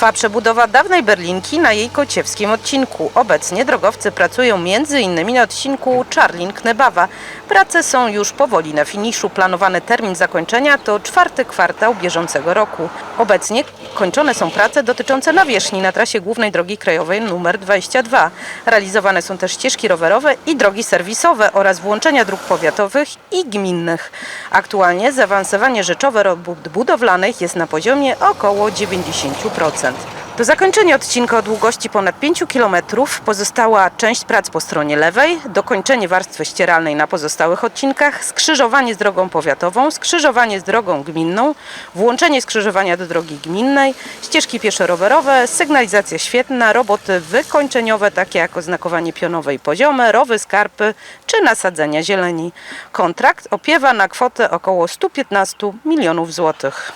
Trwa przebudowa dawnej Berlinki na jej kociewskim odcinku. Obecnie drogowcy pracują m.in. na odcinku Czarlin-Knebawa. Prace są już powoli na finiszu. Planowany termin zakończenia to czwarty kwartał bieżącego roku. Obecnie kończone są prace dotyczące nawierzchni na trasie głównej drogi krajowej nr 22. Realizowane są też ścieżki rowerowe i drogi serwisowe oraz włączenia dróg powiatowych i gminnych. Aktualnie zaawansowanie rzeczowe robót budowlanych jest na poziomie około 90%. Do zakończenia odcinka o długości ponad 5 km pozostała część prac po stronie lewej, dokończenie warstwy ścieralnej na pozostałych odcinkach, skrzyżowanie z drogą powiatową, skrzyżowanie z drogą gminną, włączenie skrzyżowania do drogi gminnej, ścieżki pieszo-rowerowe, sygnalizacja świetna, roboty wykończeniowe takie jak oznakowanie pionowe i poziome, rowy, skarpy czy nasadzenia zieleni. Kontrakt opiewa na kwotę około 115 milionów złotych.